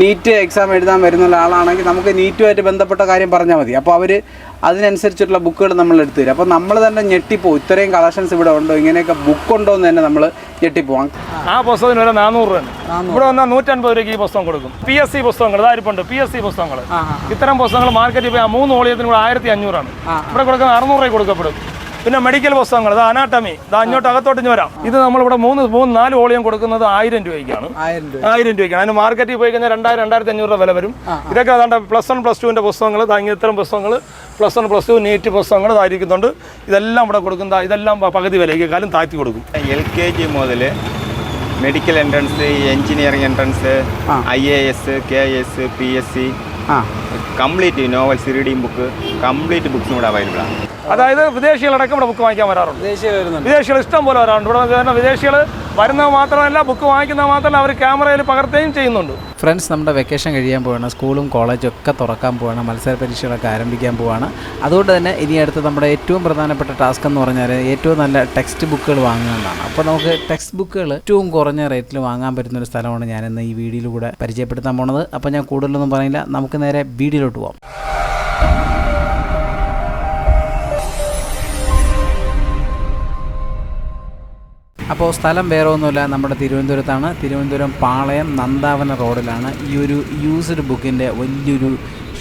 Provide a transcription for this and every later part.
NEET exam എഴുതാൻ വരുന്ന ഒരാളാണെങ്കിൽ നമുക്ക് നീറ്റുമായിട്ട് ബന്ധപ്പെട്ട കാര്യം പറഞ്ഞാൽ മതി. അപ്പോൾ അവർ അതിനനുസരിച്ചിട്ടുള്ള ബുക്കുകൾ നമ്മൾ എടുത്തു തരും. അപ്പോൾ നമ്മൾ തന്നെ ഞെട്ടിപ്പോവും. ഇത്രയും കളക്ഷൻസ് ഇവിടെ ഉണ്ടോ? ഇങ്ങനെയൊക്കെ ബുക്ക് ഉണ്ടോ എന്ന് തന്നെ നമ്മൾ ഞെട്ടിപ്പോവാം. ആ പുസ്തകത്തിന് വരെ നാനൂറ് രൂപ ഇവിടെ വന്നാൽ നൂറ്റൻപത് രൂപയ്ക്ക് ഈ പുസ്തകം കൊടുക്കും. പി എസ് സി പുസ്തകങ്ങൾ ഇതായിരിപ്പുണ്ട് പി എസ് സി പുസ്തകങ്ങൾ. ഇത്തരം പുസ്തകങ്ങൾ മാർക്കറ്റിൽ പോയി ആ മൂന്ന് ഓളിയത്തിന് കൂടെ ആയിരത്തി അഞ്ഞൂറാണ് ഇവിടെ കൊടുക്കുന്ന അറുന്നൂറ് രൂപ കൊടുക്കപ്പെടും. പിന്നെ മെഡിക്കൽ പുസ്തകങ്ങൾ. ഇത് അനാട്ടമി ഇത് അങ്ങോട്ട് അകത്തോട്ട് ഇഞ്ഞ് വരാം. ഇത് നമ്മളിവിടെ മൂന്ന് മൂന്ന് നാല് വോളിയം കൊടുക്കുന്നത് ആയിരം രൂപയ്ക്കാണ്. ആയിരം രൂപ. ആയിരം രൂപയ്ക്കാണ്. അതിന് മാർക്കറ്റിൽ പോയി കഴിഞ്ഞാൽ രണ്ടായിരം രണ്ടായിരത്തി അഞ്ഞൂറ് രൂപ വില വരും. ഇതൊക്കെ അതാണ്ട് പ്ലസ് വൺ പ്ലസ് ടുവിന്റെ പുസ്തകങ്ങൾ. ഇത്തരം പുസ്തകങ്ങൾ. Plus one plus two NEET പുസ്തകങ്ങൾ ഇതായിരിക്കുന്നുണ്ട് ഇതെല്ലാം ഇവിടെ കൊടുക്കുന്ന ഇതെല്ലാം പകുതി വിലയ്ക്ക് കാലം താഴ്ത്തി കൊടുക്കും. എൽ കെ ജി മുതൽ medical entrance engineering entrance I A S K S P S C ആ. Complete novels reading book complete ബുക്സും ഇവിടെ അവൈലബിൾ ആണ്. അതായത് വിദേശികളടക്കം ഇവിടെ ബുക്ക് വാങ്ങിക്കാൻ വരാറുണ്ട്. വിദേശികൾ ഇഷ്ടം പോലെ വരാറുണ്ട്. ഇവിടെ കാരണം വിദേശികൾ വരുന്നത് മാത്രമല്ല ബുക്ക് വാങ്ങിക്കുന്നത് മാത്രമല്ല അവർ ക്യാമറയിൽ പകർത്തുകയും ചെയ്യുന്നുണ്ട്. ഫ്രണ്ട്സ് നമ്മുടെ വെക്കേഷൻ കഴിയാൻ പോവാണ്. സ്കൂളും കോളേജും ഒക്കെ തുറക്കാൻ പോവാണ്. മത്സര പരീക്ഷകളൊക്കെ ആരംഭിക്കാൻ പോവാണ്. അതുകൊണ്ട് തന്നെ ഇനി അടുത്ത് നമ്മുടെ ഏറ്റവും പ്രധാനപ്പെട്ട ടാസ്ക് എന്ന് പറഞ്ഞാൽ ഏറ്റവും നല്ല ടെക്സ്റ്റ് ബുക്കുകൾ വാങ്ങുക എന്നാണ് അപ്പോൾ നമുക്ക് ടെക്സ്റ്റ് ബുക്കുകൾ ഏറ്റവും കുറഞ്ഞ റേറ്റിൽ വാങ്ങാൻ പറ്റുന്ന ഒരു സ്ഥലമാണ് ഞാനിന്ന് ഈ വീഡിയോയിലൂടെ പരിചയപ്പെടുത്താൻ പോണത്. അപ്പോൾ ഞാൻ കൂടുതലൊന്നും പറയില്ല. നമുക്ക് നേരെ വീഡിയോയിലോട്ട് പോവാം. അപ്പോൾ സ്ഥലം വേറെ ഒന്നുമില്ല നമ്മുടെ തിരുവനന്തപുരത്താണ്. തിരുവനന്തപുരം പാളയം നന്ദാവന റോഡിലാണ് ഈ ഒരു യൂസ്ഡ് ബുക്കിന്റെ വലിയൊരു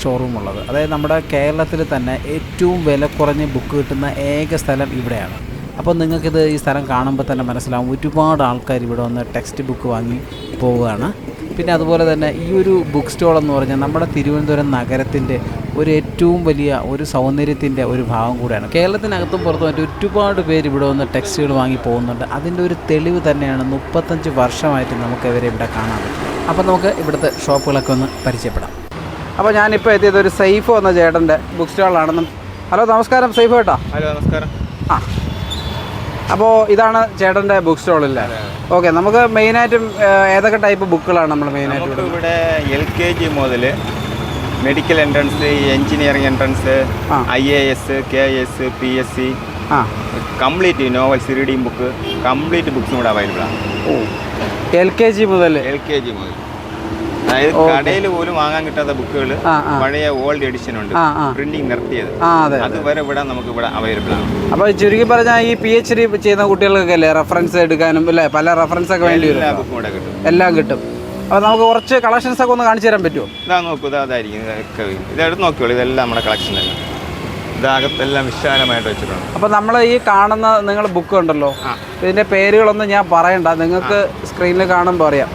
ഷോറൂം ഉള്ളത്. അതായത് നമ്മുടെ കേരളത്തിൽ തന്നെ ഏറ്റവും വില കുറഞ്ഞ് ബുക്ക് കിട്ടുന്ന ഏക സ്ഥലം ഇവിടെയാണ്. അപ്പോൾ നിങ്ങൾക്കിത് ഈ സ്ഥലം കാണുമ്പോൾ തന്നെ മനസ്സിലാവും. ഒരുപാട് ആൾക്കാർ ഇവിടെ വന്ന് ടെക്സ്റ്റ് ബുക്ക് വാങ്ങി പോവുകയാണ്. പിന്നെ അതുപോലെ തന്നെ ഈ ഒരു ബുക്ക് സ്റ്റോൾ എന്ന് പറഞ്ഞാൽ നമ്മുടെ തിരുവനന്തപുരം നഗരത്തിന്റെ ഒരു ഏറ്റവും വലിയ ഒരു സൗന്ദര്യത്തിന്റെ ഒരു ഭാഗം കൂടിയാണ്. കേരളത്തിനകത്തും പുറത്തുമായിട്ട് ഒരുപാട് പേര് ഇവിടെ വന്ന് ടെക്സ്റ്റുകൾ വാങ്ങി പോകുന്നുണ്ട്. അതിന്റെ ഒരു തെളിവ് തന്നെയാണ് മുപ്പത്തഞ്ച് വർഷമായിട്ട് നമുക്ക് ഇവരെ ഇവിടെ കാണാൻ പറ്റും അപ്പോൾ നമുക്ക് ഇവിടുത്തെ ഷോപ്പുകളൊക്കെ ഒന്ന് പരിചയപ്പെടാം. അപ്പോൾ ഞാനിപ്പോൾ എത്തിയത് ഒരു സൈഫ് എന്ന ചേട്ടന്റെ ബുക്ക് സ്റ്റാളാണെന്നും ഹലോ നമസ്കാരം സൈഫ് കേട്ടോ ഹലോ നമസ്കാരം. ആ അപ്പോൾ ഇതാണ് ചേട്ടന്റെ ബുക്ക് സ്റ്റോളില്ലേ ഓക്കെ നമുക്ക് മെയിനായിട്ടും ഏതൊക്കെ ടൈപ്പ് ബുക്കുകളാണ് നമ്മൾ മെയിനായിട്ട് ഇവിടെ എൽ കെ ജി മുതൽ medical entrance engineering entrance. I A S K S P S C ആ. Complete novels reading book complete ബുക്സും ഇവിടെ അവൈലബിൾ ആണ്. ഓ. എൽ കെ ജി മുതൽ എൽ കെ ജി മുതൽ അതായത് കടയിൽ പോലും വാങ്ങാൻ കിട്ടാത്ത ബുക്കുകൾ. പഴയ ഓൾഡ് എഡിഷൻ ഉണ്ട്. പ്രിന്റിംഗ് നിർത്തിയത്. അതെ അതുവരെ ഇവിടെ നമുക്ക് ഇവിടെ അവൈലബിൾ ആണ്. അപ്പോൾ ചുരുക്കി പറഞ്ഞാൽ ഈ പി എച്ച് ഡി ചെയ്യുന്ന കുട്ടികൾക്കൊക്കെ അല്ലേ റെഫറൻസ് എടുക്കാനും അല്ലേ? പല റെഫറൻസ് ഒക്കെ വേണ്ടി വരും ബുക്കും ഇവിടെ കിട്ടും. എല്ലാം കിട്ടും. അപ്പൊ നമുക്ക് കുറച്ച് കളക്ഷൻസ് ഒക്കെ ഒന്ന് കാണിച്ചു തരാൻ പറ്റുമോ? ഇതാ നോക്കൂ ഇതാ ഇതെടുത്ത് നോക്കിയോളൂ ഇതെല്ലാം നമ്മുടെ കളക്ഷൻ തന്നെ. ഇതകത്തെല്ലാം വിശാലമായിട്ട് വെച്ചിട്ടുണ്ട്. അപ്പോൾ നമ്മൾ ഈ കാണുന്ന നിങ്ങൾ ബുക്ക് ഉണ്ടല്ലോ. ഇതിന്റെ പേരുകളൊന്നും ഞാൻ പറയണ്ട. നിങ്ങൾക്ക് സ്ക്രീനിൽ കാണുമ്പോൾ അറിയാം.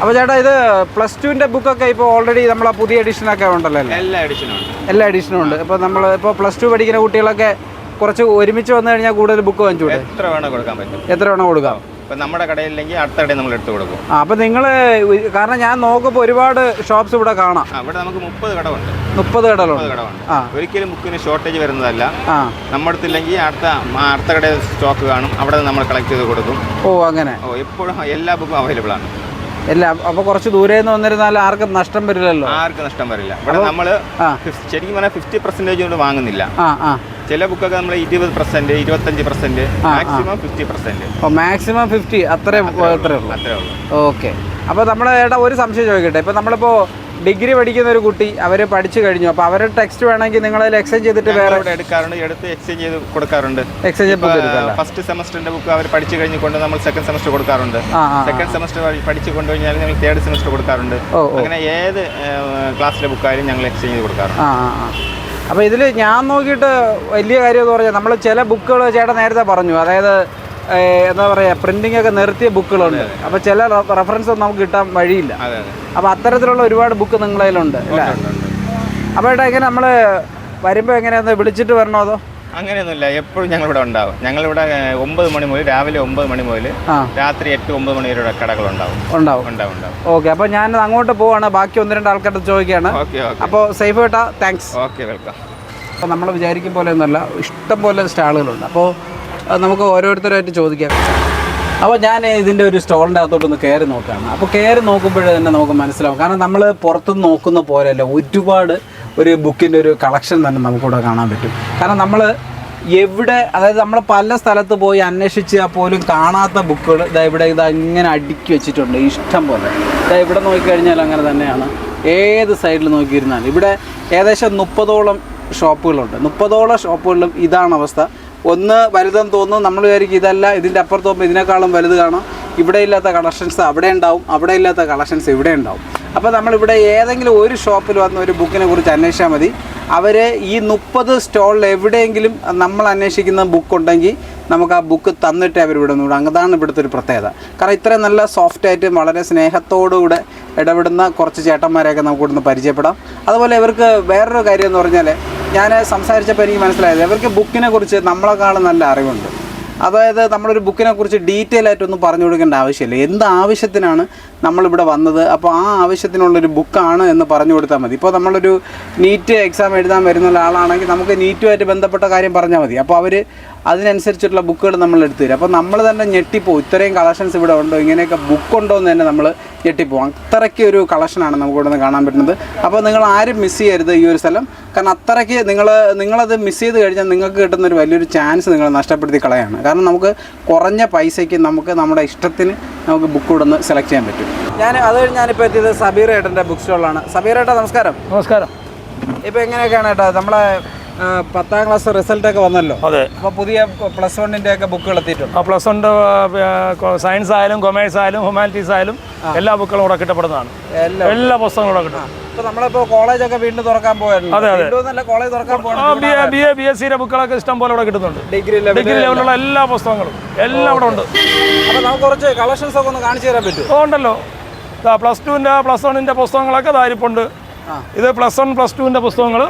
അപ്പോൾ ചേട്ടാ ഇത് പ്ലസ് ടുവിന്റെ ബുക്കൊക്കെ ഇപ്പോൾ ഓൾറെഡി നമ്മളെ പുതിയ എഡിഷനൊക്കെ ഉണ്ടല്ലോ അല്ലേ? എല്ലാ എഡിഷനും എല്ലാ എഡിഷനും ഉണ്ട്. ഇപ്പോൾ നമ്മൾ ഇപ്പോൾ പ്ലസ് ടു പഠിക്കുന്ന കുട്ടികളൊക്കെ കുറച്ച് ഒരുമിച്ച് വന്നു കഴിഞ്ഞാൽ കൂടുതൽ ബുക്ക് വാങ്ങിച്ചു എത്ര വേണം കൊടുക്കാൻ പറ്റും? എത്ര വേണം കൊടുക്കാം? ഇപ്പം നമ്മുടെ കടയില്ലെങ്കിൽ അടുത്ത കടയിൽ നമ്മൾ എടുത്ത് കൊടുക്കും. ആ അപ്പം നിങ്ങൾ കാരണം ഞാൻ നോക്കുമ്പോൾ ഒരുപാട് ഷോപ്സ് ഇവിടെ കാണാം. ഇവിടെ നമുക്ക് മുപ്പത് കടമുണ്ട് മുപ്പത് കടകളുണ്ട്. കടമുണ്ട്. ഒരിക്കലും ബുക്കിന് ഷോർട്ടേജ് വരുന്നതല്ല. ആ. നമ്മുടെ അടുത്തില്ലെങ്കിൽ അടുത്ത അടുത്ത കടയിൽ സ്റ്റോക്ക് കാണും. അവിടെ നമ്മൾ കളക്ട് ചെയ്ത് കൊടുക്കും. ഓ അങ്ങനെ. ഓ എപ്പോഴും എല്ലാ ബുക്കും അവൈലബിൾ ആണ്. എല്ലാം അപ്പൊ കുറച്ച് ദൂരെ നിന്ന് വന്നിരുന്നാൽ ആർക്കും നഷ്ടം വരില്ലല്ലോ. ആർക്കും നഷ്ടം വരില്ല. ഇവിടെ നമ്മൾ ശരിക്കും പറഞ്ഞാൽ ഫിഫ്റ്റി പെർസെന്റേജ് കൊണ്ട് വാങ്ങുന്നില്ല. ചില ബുക്കൊക്കെ നമ്മൾ ഇരുപത് പെർസെന്റ് ഇരുപത്തഞ്ച് percent maximum fifty percent. Maximum fifty അത്രേ അത്രേ ഉള്ളൂ. ഓക്കെ. അപ്പൊ നമ്മുടെ ഏട്ടാ ഒരു സംശയം ചോദിക്കട്ടെ. ഇപ്പൊ നമ്മളിപ്പോൾ ഡിഗ്രി പഠിക്കുന്ന ഒരു കുട്ടി അവർ പഠിച്ചു കഴിഞ്ഞു. അപ്പോൾ അവരുടെ ടെക്സ്റ്റ് വേണമെങ്കിൽ നിങ്ങൾ അതിൽ എക്സ്ചേഞ്ച് ചെയ്തിട്ട് വേറെ ഇവിടെ എടുക്കാറുണ്ട്. എടുത്ത് എക്സ്ചേഞ്ച് ചെയ്ത് കൊടുക്കാറുണ്ട്. എക്സ്ചേഞ്ച് ഫസ്റ്റ് സെമസ്റ്ററിന്റെ ബുക്ക് അവർ പഠിച്ചു കഴിഞ്ഞ് കൊണ്ട് നമ്മൾ സെക്കൻഡ് സെമസ്റ്റർ കൊടുക്കാറുണ്ട്. സെക്കൻഡ് സെമസ്റ്റർ പഠിച്ചു കൊണ്ടുകഴിഞ്ഞാൽ ഞങ്ങൾ തേർഡ് സെമസ്റ്റർ കൊടുക്കാറുണ്ട്. അങ്ങനെ ഏത് ക്ലാസ്സിലെ ബുക്കായാലും ഞങ്ങൾ എക്സ്ചേഞ്ച് ചെയ്ത് കൊടുക്കാറുണ്ട്. അപ്പോൾ ഇതിൽ ഞാൻ നോക്കിയിട്ട് വലിയ കാര്യം എന്ന് പറഞ്ഞാൽ നമ്മൾ ചില ബുക്കുകൾ ചേട്ടൻ നേരത്തെ പറഞ്ഞു. അതായത് എന്താ പറയുക പ്രിന്റിംഗ് ഒക്കെ നിർത്തിയ ബുക്കുകളുണ്ട്. അപ്പോൾ ചില റെഫറൻസ് ഒന്നും നമുക്ക് കിട്ടാൻ വഴിയില്ല. അപ്പൊ അപ്പോൾ അത്തരത്തിലുള്ള ഒരുപാട് ബുക്ക് നിങ്ങളുടെ കയ്യിലുണ്ട് അല്ലേ. അപ്പോൾ ഏട്ടാ എങ്ങനെ നമ്മൾ വരുമ്പോൾ എങ്ങനെയാന്ന് വിളിച്ചിട്ട് വരണോ അതോ? അങ്ങനെയൊന്നുമില്ല. എപ്പോഴും ഞങ്ങൾ ഇവിടെ ഉണ്ടാവും. ഞങ്ങൾ ഇവിടെ ഒമ്പത് മണി മുതൽ രാവിലെ ഒമ്പത് മണി മുതൽ രാത്രി എട്ട് ഒമ്പത് മണി വരെ കടകളുണ്ടാവും ഉണ്ടാവും. ഉണ്ടാവും. ഉണ്ടാവും ഓക്കെ അപ്പോൾ ഞാൻ അങ്ങോട്ട് പോവാണ്. ബാക്കി ഒന്ന് രണ്ട് ആൾക്കാരുടെ ചോദിക്കുകയാണ് അപ്പോൾ സേഫ് കേട്ടാ താങ്ക്സ് ഓക്കെ വെൽക്കം. അപ്പോൾ നമ്മൾ വിചാരിക്കും പോലെ ഒന്നുമല്ല ഇഷ്ടം പോലെ സ്റ്റാളുകളുണ്ട്. അപ്പോൾ നമുക്ക് ഓരോരുത്തരായിട്ട് ചോദിക്കാം. അപ്പോൾ ഞാൻ ഇതിന്റെ ഒരു സ്റ്റോളിന്റെ അകത്തോട്ടൊന്ന് കയറി നോക്കുകയാണ് അപ്പോൾ കയറി നോക്കുമ്പോഴേ തന്നെ നമുക്ക് മനസ്സിലാവും. കാരണം നമ്മൾ പുറത്തുനിന്ന് നോക്കുന്ന പോലെയല്ല ഒരുപാട് ഒരു ബുക്കിന്റെ ഒരു കളക്ഷൻ തന്നെ നമുക്കിവിടെ കാണാൻ പറ്റും. കാരണം നമ്മൾ എവിടെ അതായത് നമ്മൾ പല സ്ഥലത്ത് പോയി അന്വേഷിച്ച് പോലും കാണാത്ത ബുക്കുകൾ ഇതാ ഇവിടെ ഇതാ ഇങ്ങനെ അടുക്കി വെച്ചിട്ടുണ്ട് ഇഷ്ടം പോലെ. ഇതാ ഇവിടെ നോക്കിക്കഴിഞ്ഞാൽ അങ്ങനെ തന്നെയാണ്. ഏത് സൈഡിൽ നോക്കിയിരുന്നാലും. ഇവിടെ ഏകദേശം മുപ്പതോളം ഷോപ്പുകളുണ്ട്. മുപ്പതോളം ഷോപ്പുകളിലും ഇതാണ് അവസ്ഥ. ഒന്ന് വലുതെന്ന് തോന്നും നമ്മൾ വിചാരിക്കും ഇതല്ല ഇതിന്റെ അപ്പുറത്ത് പോകുമ്പോൾ ഇതിനേക്കാളും വലുത് കാണാം. ഇവിടെ ഇല്ലാത്ത കളക്ഷൻസ് അവിടെ ഉണ്ടാവും അവിടെ ഇല്ലാത്ത കളക്ഷൻസ് ഇവിടെ ഉണ്ടാവും. അപ്പോൾ നമ്മളിവിടെ ഏതെങ്കിലും ഒരു ഷോപ്പിൽ വന്ന ഒരു ബുക്കിനെ കുറിച്ച് അന്വേഷിച്ചാൽ മതി. അവർ ഈ മുപ്പത് സ്റ്റോളിൽ എവിടെയെങ്കിലും നമ്മൾ അന്വേഷിക്കുന്ന ബുക്ക് ഉണ്ടെങ്കിൽ നമുക്ക് ആ ബുക്ക് തന്നിട്ട് അവർ ഇവിടെ നിന്ന് അതാണ് ഇവിടുത്തെ ഒരു പ്രത്യേകത. കാരണം ഇത്രയും നല്ല സോഫ്റ്റ് ആയിട്ട് വളരെ സ്നേഹത്തോടുകൂടെ ഇടപെടുന്ന കുറച്ച് ചേട്ടന്മാരെയൊക്കെ നമുക്ക് ഇവിടുന്ന് പരിചയപ്പെടാം. അതുപോലെ ഇവർക്ക് വേറൊരു കാര്യം എന്ന് പറഞ്ഞാൽ ഞാൻ സംസാരിച്ചപ്പോൾ എനിക്ക് മനസ്സിലായത് ഇവർക്ക് ബുക്കിനെ കുറിച്ച് നമ്മളെക്കാളും നല്ല അറിവുണ്ട്. അതായത് നമ്മളൊരു ബുക്കിനെ കുറിച്ച് ഡീറ്റെയിൽ ആയിട്ടൊന്നും പറഞ്ഞു കൊടുക്കേണ്ട ആവശ്യമില്ല. എന്ത് ആവശ്യത്തിനാണ് നമ്മളിവിടെ വന്നത്? അപ്പോൾ ആ ആവശ്യത്തിനുള്ളൊരു ബുക്കാണ് എന്ന് പറഞ്ഞു കൊടുത്താൽ മതി. ഇപ്പോൾ നമ്മളൊരു നീറ്റ് എക്സാം എഴുതാൻ വരുന്ന ഒരാളാണെങ്കിൽ നമുക്ക് നീറ്റുമായിട്ട് ബന്ധപ്പെട്ട കാര്യം പറഞ്ഞാൽ മതി. അപ്പോൾ അവർ അതിനനുസരിച്ചിട്ടുള്ള ബുക്കുകൾ നമ്മൾ എടുത്തു തരും. അപ്പോൾ നമ്മൾ തന്നെ ഞെട്ടിപ്പോവും. ഇത്രയും കളക്ഷൻസ് ഇവിടെ ഉണ്ടോ? ഇങ്ങനെയൊക്കെ ബുക്ക് ഉണ്ടോ എന്ന് തന്നെ നമ്മൾ ഞെട്ടിപ്പോവും. അത്രയ്ക്ക് ഒരു കളക്ഷനാണ് നമുക്ക് ഇവിടെ നിന്ന് കാണാൻ പറ്റുന്നത്. അപ്പോൾ നിങ്ങൾ ആരും മിസ് ചെയ്യരുത് ഈ ഒരു സ്ഥലം. കാരണം അത്രയ്ക്ക് നിങ്ങൾ നിങ്ങളത് മിസ് ചെയ്ത് കഴിഞ്ഞാൽ നിങ്ങൾക്ക് കിട്ടുന്ന ഒരു വലിയൊരു ചാൻസ് നിങ്ങൾ നഷ്ടപ്പെടുത്തി കളയാണ്. കാരണം നമുക്ക് കുറഞ്ഞ പൈസയ്ക്ക് നമുക്ക് നമ്മുടെ ഇഷ്ടത്തിന് നമുക്ക് ബുക്ക് ഇവിടെ നിന്ന് സെലക്ട് ചെയ്യാൻ പറ്റും. ഞാൻ അത് കഴിഞ്ഞ് ഞാനിപ്പോൾ എത്തിയത് സബീർ ഏട്ടന്റെ ബുക്ക് സ്റ്റോളിലാണ് സബീർ ഏട്ടാ നമസ്കാരം. നമസ്കാരം. ഇപ്പോൾ എങ്ങനെയൊക്കെയാണ് ഏട്ടാ? നമ്മളെ പത്താം ക്ലാസ് റിസൾട്ട് ഒക്കെ വന്നല്ലോ. അതെ. അപ്പോൾ പുതിയ പ്ലസ് വണ്ണിന്റെ ഒക്കെ ബുക്കുകൾ എത്തിയിട്ടുണ്ട്? ആ പ്ലസ് വൺ സയൻസ് ആയാലും കൊമേഴ്സ് ആയാലും ഹ്യൂമാനിറ്റീസ് ആയാലും എല്ലാ ബുക്കുകളും ഇവിടെ കിട്ടപ്പെടുന്നതാണ്. എല്ലാം പുസ്തകങ്ങളും ഇവിടെ കിട്ടും. ഇപ്പോൾ നമ്മളിപ്പോൾ കോളേജൊക്കെ വീണ്ടും തുറക്കാൻ പോകണം ബി എ ബി എസ് സിയുടെ ബുക്കുകളൊക്കെ ഇഷ്ടം പോലെ ഇവിടെ കിട്ടുന്നുണ്ട്. ഡിഗ്രി ഡിഗ്രി ലെവലിലുള്ള. എല്ലാ പുസ്തകങ്ങളും എല്ലാം ഇവിടെ ഉണ്ട്. അപ്പോൾ നമുക്ക് കുറച്ച് കളക്ഷൻസ് ഒക്കെ ഒന്ന് കാണിച്ചു തരാൻ പറ്റും ഉണ്ടല്ലോ. പ്ലസ് ടുവിന്റെ പ്ലസ് വണ്ണിന്റെ പുസ്തകങ്ങളൊക്കെ ദാരിപ്പുണ്ട് ആ. ഇത് പ്ലസ് വൺ പ്ലസ് ടുവിന്റെ പുസ്തകങ്ങൾ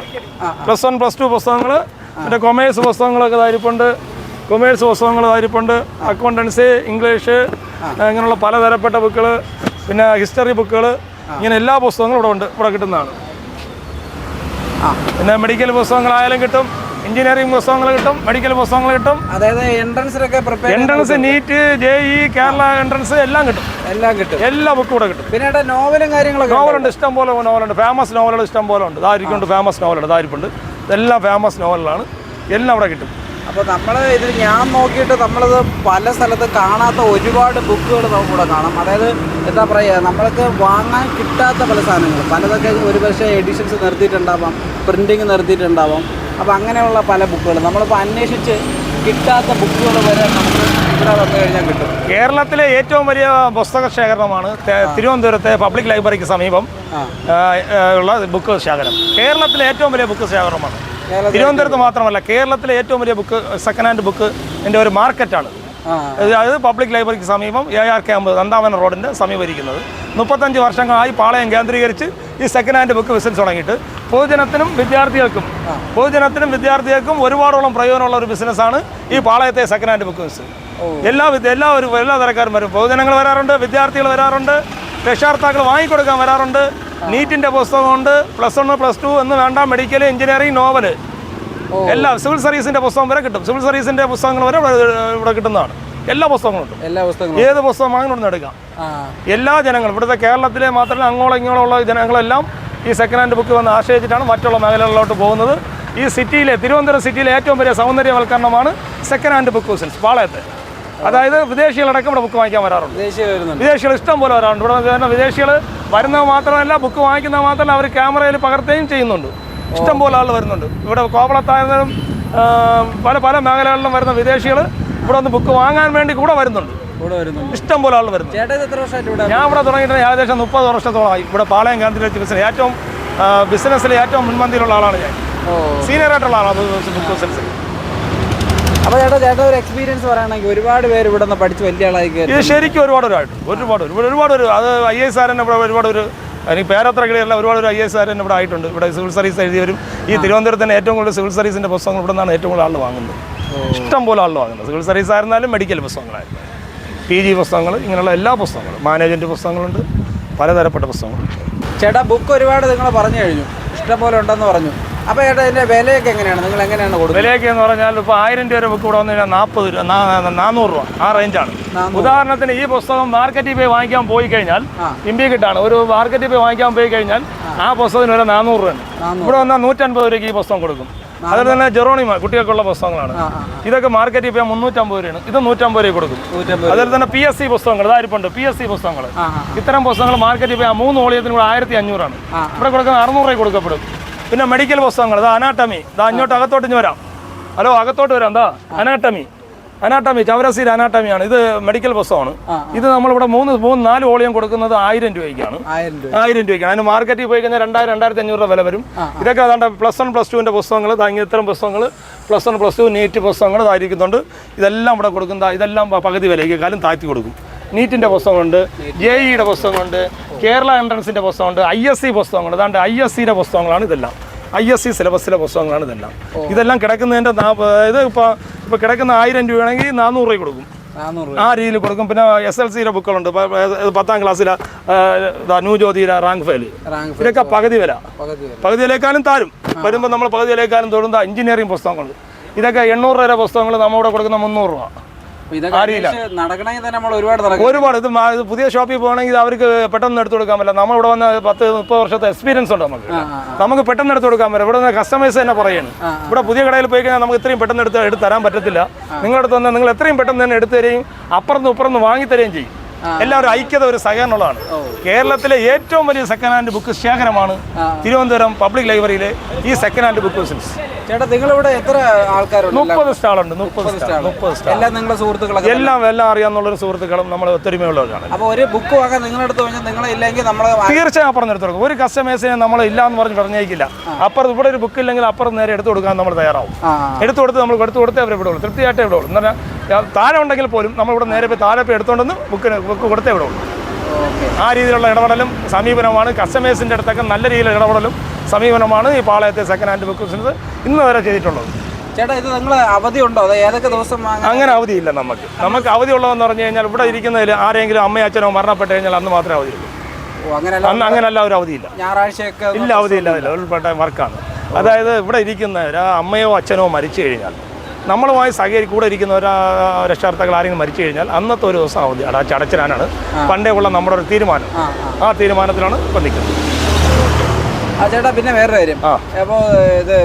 പ്ലസ് വൺ പ്ലസ് ടു പുസ്തകങ്ങൾ പിന്നെ കൊമേഴ്സ് പുസ്തകങ്ങളൊക്കെ താരിപ്പുണ്ട് കൊമേഴ്സ് പുസ്തകങ്ങൾ താരിപ്പുണ്ട് അക്കൗണ്ടൻസി ഇംഗ്ലീഷ് ഇങ്ങനെയുള്ള പലതരപ്പെട്ട ബുക്കുകൾ പിന്നെ ഹിസ്റ്ററി ബുക്കുകൾ ഇങ്ങനെ എല്ലാ പുസ്തകങ്ങളും ഇവിടെ ഉണ്ട്. ഇവിടെ കിട്ടുന്നതാണ്. പിന്നെ മെഡിക്കൽ പുസ്തകങ്ങളായാലും കിട്ടും. എഞ്ചിനീയറിംഗ് പുസ്തകങ്ങൾ കിട്ടും മെഡിക്കൽ പുസ്തകങ്ങൾ കിട്ടും. അതായത് എൻട്രൻസിലൊക്കെ prepare entrance NEET J E Kerala entrance എല്ലാം കിട്ടും. എല്ലാം കിട്ടും. എല്ലാ ബുക്കും കൂടെ കിട്ടും. പിന്നെ നോവലും കാര്യങ്ങളൊക്കെ നോവലുണ്ട് ഇഷ്ടം പോലെ നോവലുണ്ട് ഫേമസ് നോവലുകൾ ഇഷ്ടം പോലെ ഉണ്ട്. ദാരിക്കുണ്ട് ഫേമസ് നോവലുണ്ട് ദാരിപ്പുണ്ട് ഇതെല്ലാം ഫേമസ് നോവലുകളാണ് എല്ലാം അവിടെ കിട്ടും. അപ്പോൾ നമ്മൾ ഇതിൽ ഞാൻ നോക്കിയിട്ട് നമ്മളത് പല സ്ഥലത്ത് കാണാത്ത ഒരുപാട് ബുക്കുകൾ നമുക്ക് നമുക്കിവിടെ കാണാം. അതായത് എന്താ പറയുക നമ്മൾക്ക് വാങ്ങാൻ കിട്ടാത്ത പല സാധനങ്ങൾ. പലതൊക്കെ ഒരുപക്ഷെ എഡിഷൻസ് നിർത്തിയിട്ടുണ്ടാവാം പ്രിന്റിങ് നിർത്തിയിട്ടുണ്ടാവാം. അപ്പോൾ അങ്ങനെയുള്ള പല ബുക്കുകൾ നമ്മളിപ്പോൾ അന്വേഷിച്ച് കിട്ടാത്ത ബുക്കുകൾ വരെ നമുക്ക് ഇവിടെ വന്നു കഴിഞ്ഞാൽ കിട്ടും. കേരളത്തിലെ ഏറ്റവും വലിയ പുസ്തക ശേഖരണമാണ് തിരുവനന്തപുരത്തെ പബ്ലിക് ലൈബ്രറിക്ക് സമീപം ഉള്ള ബുക്ക് ശേഖരം. കേരളത്തിലെ ഏറ്റവും വലിയ ബുക്ക് ശേഖരമാണ് തിരുവനന്തപുരത്ത് മാത്രമല്ല കേരളത്തിലെ ഏറ്റവും വലിയ ബുക്ക് സെക്കൻഡ് ഹാൻഡ് ബുക്ക് എന്റെ ഒരു മാർക്കറ്റാണ് അതായത് പബ്ലിക് ലൈബ്രറിക്ക് സമീപം എ ആർ ക്യാമ്പ് നന്ദാവന റോഡിന്റെ സമീപരിക്കുന്നത്. മുപ്പത്തഞ്ച് വർഷങ്ങളായി പാളയം കേന്ദ്രീകരിച്ച് ഈ സെക്കൻഡ് ഹാൻഡ് ബുക്ക് ബിസിനസ് തുടങ്ങിയിട്ട് പൊതുജനത്തിനും വിദ്യാർത്ഥികൾക്കും പൊതുജനത്തിനും വിദ്യാർത്ഥികൾക്കും ഒരുപാടോളം പ്രയോജനമുള്ള ഒരു ബിസിനസ്സാണ് ഈ പാളയത്തെ സെക്കൻഡ് ഹാൻഡ് ബുക്ക് ബിസിനസ് എല്ലാ വിദ്യ ഒരു എല്ലാ തരക്കാരും വരും. പൊതുജനങ്ങൾ വരാറുണ്ട് വിദ്യാർത്ഥികൾ വരാറുണ്ട് രക്ഷാർത്ഥാക്കൾ വാങ്ങിക്കൊടുക്കാൻ വരാറുണ്ട് നീറ്റിന്റെ പുസ്തകമുണ്ട് പ്ലസ് വൺ പ്ലസ് ടു എന്ന് വേണ്ട മെഡിക്കൽ എഞ്ചിനീയറിംഗ് നോവൽ എല്ലാ സിവിൽ സർവീസിന്റെ പുസ്തകം വരെ കിട്ടും. സിവിൽ സർവീസിന്റെ പുസ്തകങ്ങൾ വരെ ഇവിടെ കിട്ടുന്നതാണ്. എല്ലാ പുസ്തകങ്ങളും എല്ലാ പുസ്തകങ്ങളും. ഏത് പുസ്തകം വാങ്ങണമെന്ന് എടുക്കാം. എല്ലാ ജനങ്ങളും ഇവിടുത്തെ കേരളത്തിലെ മാത്രമല്ല അങ്ങോളം ഇങ്ങോളം ഉള്ള ജനങ്ങളെല്ലാം ഈ സെക്കൻഡ് ഹാൻഡ് ബുക്ക് വന്ന് ആശ്രയിച്ചിട്ടാണ് മറ്റുള്ള മേഖലകളിലോട്ട് പോകുന്നത്. ഈ സിറ്റിയിലെ തിരുവനന്തപുരം സിറ്റിയിലെ ഏറ്റവും വലിയ സൗന്ദര്യവൽക്കരണമാണ് സെക്കൻഡ് ഹാൻഡ് ബുക്ക് ബിസിനസ് പാളയത്തെ. അതായത് വിദേശികളടക്കം ഇവിടെ ബുക്ക് വാങ്ങിക്കാൻ വരാറുണ്ട്. വിദേശികൾ ഇഷ്ടം പോലെ വരാറുണ്ട്. ഇവിടെ വിദേശികൾ വരുന്നത് മാത്രമല്ല ബുക്ക് വാങ്ങിക്കുന്നത് മാത്രമല്ല അവർ ക്യാമറയിൽ പകർത്തുകയും ചെയ്യുന്നുണ്ട്. ഇഷ്ടം പോലെ ആൾ വരുന്നുണ്ട്. ഇവിടെ കോവളത്തായാലും ആ, പല പല മേഖലകളിലും വരുന്ന വിദേശികൾ ഇവിടെ ഒന്ന് ബുക്ക് വാങ്ങാൻ വേണ്ടി കൂടെ വരുന്നുണ്ട്. ഇഷ്ടം പോലെ ആൾ വരുന്നു ഞാൻ ഇവിടെ തുടങ്ങിയിട്ട് ഏകദേശം മുപ്പത് വർഷത്തോളമായി. ഇവിടെ പാളയം കേന്ദ്രത്തിലെ ബിസിനസ് ഏറ്റവും ബിസിനസ്സിലെ ഏറ്റവും മുൻപന്തിയിലുള്ള ആളാണ് ഞാൻ. സീനിയർ ആയിട്ടുള്ള ആളാണ്. ബുക്ക് ബിസിനസ്സിൽ അപ്പോൾ ചേട്ടാ ചേട്ടാ ഒരു എക്സ്പീരിയൻസ് പറയുകയാണെങ്കിൽ ഒരുപാട് പേര് ഇവിടെ നിന്ന് പഠിച്ച് വലിയ ആളായി ഇത് ശരിക്കും ഒരുപാട് ഒരുപാട് ഒരുപാട് ഒരു- ഒരുപാട് ഒരു അത് ഐ എസ് ആർ തന്നെ ഇവിടെ ഒരുപാട് ഒരു എനിക്ക് പേരത്ര കിളിയല്ല ഒരുപാട് ഒരു ഐ എസ് ആർ ഇവിടെ ആയിട്ടുണ്ട്. ഇവിടെ സിവിൽ സർവീസ് എഴുതിയവരും ഈ തിരുവനന്തപുരത്ത് തന്നെ ഏറ്റവും കൂടുതൽ സിവിൽ സർവീസിന്റെ പുസ്തകങ്ങൾ ഇവിടെ നിന്നാണ് ഏറ്റവും കൂടുതൽ ആൾ വാങ്ങുന്നത്. ഇഷ്ടം പോലെ ആൾ വാങ്ങുന്നത്. സിവിൽ സർവീസ് ആയിരുന്നാലും മെഡിക്കൽ പുസ്തകങ്ങളായിരുന്നു. പി ജി പുസ്തകങ്ങൾ ഇങ്ങനെയുള്ള എല്ലാ പുസ്തകങ്ങളും. മാനേജ്മെന്റ് പുസ്തകങ്ങളുണ്ട്. പലതരപ്പെട്ട പുസ്തകങ്ങളുണ്ട്. ചേട്ടാ ബുക്ക് ഒരുപാട് നിങ്ങൾ പറഞ്ഞു കഴിഞ്ഞു. ഇഷ്ടം പോലെ ഉണ്ടെന്ന് പറഞ്ഞു. അപ്പോൾ ഏട്ടാ ഇതിന്റെ വിലയൊക്കെ എങ്ങനെയാണ്? നിങ്ങൾ എങ്ങനെയാണ് കൊടുക്കുന്നത്? വിലയൊക്കെ എന്ന് പറഞ്ഞാൽ ഇപ്പൊ ആയിരം രൂപ ബുക്ക് ഇവിടെ വന്നു കഴിഞ്ഞാൽ നാൽപ്പത് രൂപ നാനൂറ് രൂപ ആ റേഞ്ചാണ് ഉദാഹരണത്തിന് ഈ പുസ്തകം മാർക്കറ്റിൽ പോയി വാങ്ങിക്കാൻ പോയി കഴിഞ്ഞാൽ ഇമ്പിക്കിട്ടാണ് ഒരു മാർക്കറ്റിൽ പോയി വാങ്ങിക്കാൻ പോയി കഴിഞ്ഞാൽ ആ. പുസ്തകത്തിന് ഒരു നാനൂറ് രൂപയാണ്. ഇവിടെ വന്നാൽ നൂറ്റൻപത് രൂപയ്ക്ക് ഈ പുസ്തകം കൊടുക്കും. അതുപോലെ തന്നെ ജെറോണിമ കുട്ടികൾക്കുള്ള പുസ്തകങ്ങളാണ്. ഇതൊക്കെ മാർക്കറ്റിൽ പോയാൽ മുന്നൂറ്റമ്പത് രൂപയാണ്. ഇത് നൂറ്റമ്പത് രൂപ കൊടുക്കും. അതുപോലെ തന്നെ പി എസ് സി പുസ്തകങ്ങൾ ഇതായിരിപ്പുണ്ട് പി എസ് സി പുസ്തകങ്ങൾ. ഇത്തരം പുസ്തകങ്ങൾ മാർക്കറ്റിൽ പോയാൽ മൂന്ന് ഓളിയത്തിന് കൂടെ ആയിരത്തി അഞ്ഞൂറാണ് ഇവിടെ കൊടുക്കുന്നത് അറുന്നൂറ് രൂപ കൊടുക്കപ്പെടും. പിന്നെ മെഡിക്കൽ പുസ്തകങ്ങൾ. ഇതാ അനാട്ടമി ഇതാ അങ്ങോട്ട് അകത്തോട്ട് ഇഞ്ഞ് വരാം. ഹലോ അകത്തോട്ട് വരാം. എന്താ അനാട്ടമി അനാട്ടമി ചവരസീൽ അനാട്ടമിയാണ് ഇത് മെഡിക്കൽ പുസ്തകമാണ്. ഇത് നമ്മളിവിടെ മൂന്ന് മൂന്ന് നാല് വോളിയം കൊടുക്കുന്നത് ആയിരം രൂപയ്ക്കാണ്. ആയിരം രൂപ. ആയിരം രൂപയ്ക്കാണ്. അതിന് മാർക്കറ്റിൽ പോയി കഴിഞ്ഞാൽ രണ്ടായിരം രണ്ടായിരത്തി അഞ്ഞൂറ് രൂപ വില വരും. ഇതൊക്കെ അതാണ്ട് പ്ലസ് വൺ പ്ലസ് ടുവിന്റെ പുസ്തകങ്ങൾ. താങ്ങി ഇത്തരം പുസ്തകങ്ങൾ. Plus one plus two NEET പുസ്തകങ്ങൾ ഇതായിരിക്കുന്നുണ്ട് ഇതെല്ലാം ഇവിടെ കൊടുക്കുന്ന ഇതെല്ലാം പകുതി വിലയ്ക്ക് കാലം താഴ്ത്തി കൊടുക്കും. നീറ്റിന്റെ പുസ്തകമുണ്ട് ജെ ഇയുടെ പുസ്തകമുണ്ട് കേരള എൻട്രൻസിന്റെ പുസ്തകമുണ്ട് ഐ എസ് സി പുസ്തകങ്ങൾ. അതാണ്ട് ഐ എസ് സിയുടെ പുസ്തകങ്ങളാണ് ഇതെല്ലാം. ഐ എസ് സി സിലബസിലെ പുസ്തകങ്ങളാണ് ഇതെല്ലാം. ഇതെല്ലാം കിടക്കുന്നതിന്റെ അതായത് ഇത് ഇപ്പോൾ ഇപ്പോൾ കിടക്കുന്ന ആയിരം രൂപയാണെങ്കിൽ നാനൂറ് രൂപ കൊടുക്കും. ആ രീതിയിൽ കൊടുക്കും. പിന്നെ എസ് എൽ സിയുടെ ബുക്കുകളുണ്ട്. പത്താം ക്ലാസ്സിലെ അനുജ്യോതിയിലെ റാങ്ക് ഫെയിൽ ഇതൊക്കെ പകുതി വില. പകുതി വിലയേക്കാളും താരും. വരുമ്പോൾ നമ്മൾ പകുതി വിലയേക്കാളും തൊടുന്ന എഞ്ചിനീയറിംഗ് പുസ്തകങ്ങൾ ഇതൊക്കെ എണ്ണൂറ് രൂപ പുസ്തകങ്ങൾ നമ്മളിവിടെ കൊടുക്കുന്ന മുന്നൂറ് രൂപ. ഒരുപാട് ഇത് പുതിയ ഷോപ്പിൽ പോകണമെങ്കിൽ അവർക്ക് പെട്ടെന്ന് എടുത്തു കൊടുക്കാൻ പറ്റില്ല. നമ്മൾ ഇവിടെ വന്ന പത്ത് മുപ്പത് വർഷത്തെ എക്സ്പീരിയൻസ് ഉണ്ട് നമുക്ക്. നമുക്ക് പെട്ടെന്ന് എടുത്തു കൊടുക്കാൻ പറ്റും ഇവിടെ കസ്റ്റമേഴ്സ് തന്നെ പറയുന്നു ഇവിടെ പുതിയ കടയിൽ പോയി കഴിഞ്ഞാൽ നമുക്ക് ഇത്രയും പെട്ടെന്ന് എടുത്ത് എടുത്ത് തരാൻ പറ്റത്തില്ല. നിങ്ങളുടെ അടുത്ത് വന്നാൽ നിങ്ങൾ എത്രയും പെട്ടെന്ന് തന്നെ എടുത്തു തരികയും അപ്പുറത്ത് ഇപ്പുറത്ത് വാങ്ങി തരികയും ചെയ്യും. എല്ലാവരും ഐക്യത ഒരു സഹകരണമുള്ളതാണ്. കേരളത്തിലെ ഏറ്റവും വലിയ സെക്കൻഡ് ഹാൻഡ് ബുക്ക് ശേഖരമാണ് തിരുവനന്തപുരം പബ്ലിക് ലൈബ്രറിയിലെ ഈ സെക്കൻഡ് ഹാൻഡ് ബുക്ക് ബിസിനസ് ചേട്ടാ നിങ്ങളിവിടെ എത്ര ആൾക്കാരുണ്ട്? മുപ്പത് സ്റ്റാളുണ്ട് മുപ്പത് സ്റ്റാൾ മുപ്പത് സ്റ്റാൾ. എല്ലാം നിങ്ങളുടെ സുഹൃത്തുക്കളൊക്കെ എല്ലാം എല്ലാം അറിയാവുന്നുള്ളൊരു സുഹൃത്തുക്കളും നമ്മൾ ഒത്തൊരുമയുള്ളവരാണ്. അപ്പോൾ ഒരു ബുക്ക് വാങ്ങാൻ നിങ്ങളുടെ അടുത്ത് കഴിഞ്ഞാൽ നിങ്ങളെ ഇല്ലെങ്കിൽ നമ്മൾ തീർച്ചയായും കൊടുക്കും ഒരു കസ്റ്റമേഴ്സിനെ നമ്മൾ ഇല്ല എന്ന് പറഞ്ഞ് പറഞ്ഞേക്കില്ല. അപ്പുറത്ത് ഇവിടെ ഒരു ബുക്ക് ഇല്ലെങ്കിൽ അപ്പുറം നേരെ എടുത്തു കൊടുക്കാൻ നമ്മൾ തയ്യാറാവും. എടുത്തു കൊടുത്ത് നമ്മൾ എടുത്തു കൊടുത്തേ അവരെ വിടുള്ളൂ. തൃപ്തിയായിട്ടേ വിടുള്ളൂ. എന്ന് പറഞ്ഞാൽ താഴെ ഉണ്ടെങ്കിൽ പോലും നമ്മളിവിടെ നേരെ പോയി താഴെ പോയി എടുത്തുകൊണ്ടെന്ന് ബുക്കിന് ബുക്ക് കൊടുത്തേ വിടുള്ളൂ. ആ രീതിയിലുള്ള ഇടപെടലും സമീപനമാണ്. കസ്റ്റമേഴ്സിന്റെ അടുത്തൊക്കെ നല്ല രീതിയിലുള്ള ഇടപെടലും സമീപനമാണ് ഈ പാളയത്തെ സെക്കൻഡ് ഹാൻഡ് ബുക്ക് ബിസിനസ് ഇന്ന് വരെ ചെയ്തിട്ടുള്ളത്. ചേട്ടാ ഇത് നിങ്ങൾ അവധി ഉണ്ടോ? അതോ ഏതൊക്കെ ദിവസം അങ്ങനെ അവധിയില്ല നമുക്ക്. നമുക്ക് അവധി ഉള്ളതെന്ന് പറഞ്ഞു കഴിഞ്ഞാൽ ഇവിടെ ഇരിക്കുന്നതിൽ ആരെങ്കിലും അമ്മയും അച്ഛനോ മരണപ്പെട്ട് കഴിഞ്ഞാൽ അന്ന് മാത്രമേ അവധി ഉള്ളൂ. അങ്ങനെയല്ല അന്ന് അങ്ങനെയല്ല ഒരു അവധിയില്ല ഞായറാഴ്ചയൊക്കെ ഇല്ല അവധിയില്ല ഉൾപ്പെട്ട വർക്കാണ് അതായത് ഇവിടെ ഇരിക്കുന്നവർ ആ അമ്മയോ അച്ഛനോ മരിച്ചു കഴിഞ്ഞാൽ നമ്മളുമായി സഹകരി കൂടെ ഇരിക്കുന്ന ഒരു രക്ഷാർത്ഥകൾ ആരെങ്കിലും മരിച്ചു കഴിഞ്ഞാൽ അന്നത്തെ ഒരു ദിവസം അവധി അടച്ച് അടച്ചിടാനാണ് പണ്ടേ ഉള്ള നമ്മുടെ ഒരു തീരുമാനം. ആ തീരുമാനത്തിലാണ് ഇപ്പം നിൽക്കുന്നത്. ആ ചേട്ടാ പിന്നെ വേറൊരു കാര്യം. അപ്പോൾ ഇത്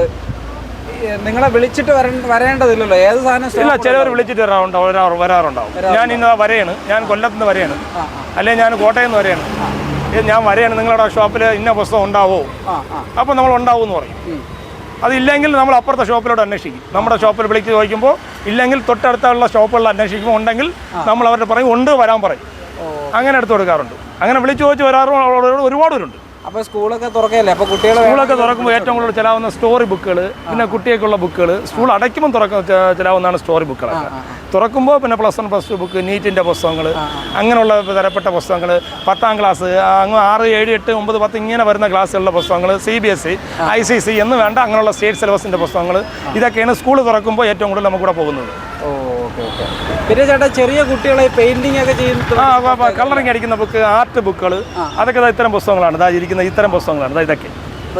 നിങ്ങളെ വിളിച്ചിട്ട് വര വരേണ്ടതില്ലല്ലോ. ഏത് സാധനം ഇല്ല ചിലവർ വിളിച്ചിട്ട് വരാറുണ്ടാവും വരാറ് വരാറുണ്ടാവും. ഞാൻ ഇന്ന് വരെയാണ്. ഞാൻ കൊല്ലത്ത് നിന്ന് വരെയാണ്. അല്ലെങ്കിൽ ഞാൻ കോട്ടയം നിന്ന് വരെയാണ്. ഞാൻ വരെയാണ്. നിങ്ങളുടെ ഷോപ്പിൽ ഇന്ന പുസ്തകം ഉണ്ടാവോ? അപ്പോൾ നമ്മൾ ഉണ്ടാവും എന്ന് പറയും. അതില്ലെങ്കിൽ നമ്മൾ അപ്പുറത്തെ ഷോപ്പിലോട്ട് അന്വേഷിക്കും. നമ്മുടെ ഷോപ്പിൽ വിളിച്ച് ചോദിക്കുമ്പോൾ ഇല്ലെങ്കിൽ തൊട്ടടുത്തുള്ള ഷോപ്പുകളിൽ അന്വേഷിക്കുമ്പോൾ ഉണ്ടെങ്കിൽ നമ്മൾ അവരുടെ പറയും ഉണ്ട് വരാൻ പറയും. അങ്ങനെ എടുത്തു കൊടുക്കാറുണ്ട്. അങ്ങനെ വിളിച്ചു ചോദിച്ച് വരാറും ഒരുപാട് പേരുണ്ട്. അപ്പോൾ സ്കൂളൊക്കെ തുറക്കല്ലേ അപ്പോൾ കുട്ടികൾ സ്കൂളൊക്കെ തുറക്കുമ്പോൾ ഏറ്റവും കൂടുതൽ ചിലാവുന്ന സ്റ്റോറി ബുക്കുകൾ പിന്നെ കുട്ടികൾക്കുള്ള ബുക്കുകൾ സ്കൂൾ അടയ്ക്കുമ്പോൾ തുറക്ക ചിലാവുന്നതാണ് സ്റ്റോറി ബുക്കുകളൊക്കെ തുറക്കുമ്പോൾ പിന്നെ plus one plus two book നീറ്റിന്റെ പുസ്തകങ്ങൾ അങ്ങനെയുള്ള തരപ്പെട്ട പുസ്തകങ്ങൾ പത്താം ക്ലാസ് അങ്ങ് ആറ് ഏഴ് എട്ട് ഒമ്പത് പത്ത് ഇങ്ങനെ വരുന്ന ക്ലാസ്സുകളിലെ പുസ്തകങ്ങൾ C B S C I C C എന്ന് വേണ്ട അങ്ങനെയുള്ള സ്റ്റേറ്റ് സിലബസിന്റെ പുസ്തകങ്ങൾ ഇതൊക്കെയാണ് സ്കൂൾ തുറക്കുമ്പോൾ ഏറ്റവും കൂടുതൽ നമുക്കിവിടെ പോകുന്നത്. ഓ പിന്നെ ചേട്ടാ ചെറിയ കുട്ടികളെ പെയിന്റിംഗ് ഒക്കെ ചെയ്യുന്നത് കളറിംഗ് കളറിങ് അടിക്കുന്ന ബുക്ക് ആർട്ട് ബുക്കുകൾ അതൊക്കെ ഇത്തരം പുസ്തകങ്ങളാണ്. ഇതാ ഇരിക്കുന്ന ഇത്തരം പുസ്തകങ്ങളാണ്. ഇതൊക്കെ.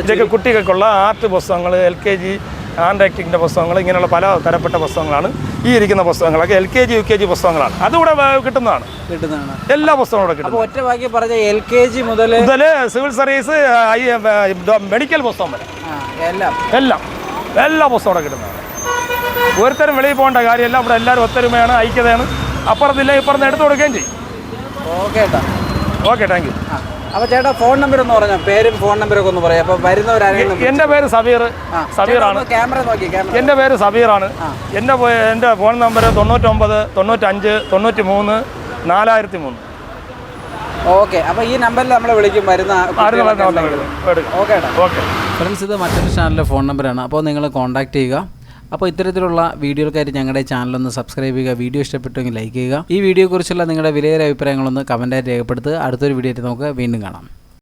ഇതൊക്കെ കുട്ടികൾക്കുള്ള ആർട്ട് പുസ്തകങ്ങൾ എൽ കെ ജി ഹാൻഡ് റൈറ്റിങ്ങിന്റെ പുസ്തകങ്ങൾ ഇങ്ങനെയുള്ള പല തരപ്പെട്ട പുസ്തകങ്ങളാണ് ഈ ഇരിക്കുന്ന പുസ്തകങ്ങളൊക്കെ. L K G U K G പുസ്തകങ്ങളാണ്. അതുകൂടെ കിട്ടുന്നതാണ്. കിട്ടുന്നതാണ്. എല്ലാ പുസ്തകങ്ങളും ഇവിടെ കിട്ടും ഒറ്റ ബാക്കി പറഞ്ഞ എൽ കെ ജി മുതൽ മുതൽ സിവിൽ സർവീസ് മെഡിക്കൽ പുസ്തകം വരെ. എല്ലാം. എല്ലാം. എല്ലാ പുസ്തകവും കിട്ടുന്നതാണ്. ഒരുത്തരും വെളിയിൽ പോകേണ്ട കാര്യമല്ല. ഇവിടെ എല്ലാവരും ഒത്തൊരുമയാണ് ഐക്യതയാണ്. അപ്പുറത്തില്ല ഇപ്പുറത്ത് എടുത്തു കൊടുക്കുകയും ചെയ്യും. ഓക്കെ ഓക്കെ താങ്ക് യു അപ്പൊ അപ്പോൾ ചേട്ടാ ഫോൺ നമ്പർ ഒന്ന് പറഞ്ഞോ? പേരും ഫോൺ നമ്പരൊക്കെ ഒന്ന് പറയാം. അപ്പോൾ വരുന്നവരാരെങ്കിലും എന്റെ പേര് സബീർ സബീറാണ് ക്യാമറ നോക്കി ക്യാമറ എന്റെ പേര് സബീറാണ് എന്റെ എന്റെ എന്റെ ഫോൺ നമ്പർ തൊണ്ണൂറ്റൊമ്പത് തൊണ്ണൂറ്റഞ്ച് തൊണ്ണൂറ്റി മൂന്ന് നാലായിരത്തി മൂന്ന് ഓക്കെ അപ്പോൾ ഈ നമ്പറിൽ നമ്മൾ വിളിക്കും വരുന്ന ഓക്കെ ഫ്രണ്ട്സ് ഇത് മറ്റൊരു ചാനലിലെ ഫോൺ നമ്പറാണ് അപ്പോൾ നിങ്ങൾ കോൺടാക്ട് ചെയ്യുക. അപ്പോൾ ഇത്തരത്തിലുള്ള വീഡിയോകൾക്കായിട്ട് ഞങ്ങളുടെ ചാനലൊന്ന് സബ്സ്ക്രൈബ് ചെയ്യുക വീഡിയോ ഇഷ്ടപ്പെട്ടുവെങ്കിൽ ലൈക്ക് ചെയ്യുക. ഈ വീഡിയോയെക്കുറിച്ചുള്ള നിങ്ങളുടെ വിലയേറെ അഭിപ്രായങ്ങളൊന്ന് കമന്റായിട്ട് രേഖപ്പെടുത്തുക. അടുത്തൊരു വീഡിയോ നമുക്ക് വീണ്ടും കാണാം.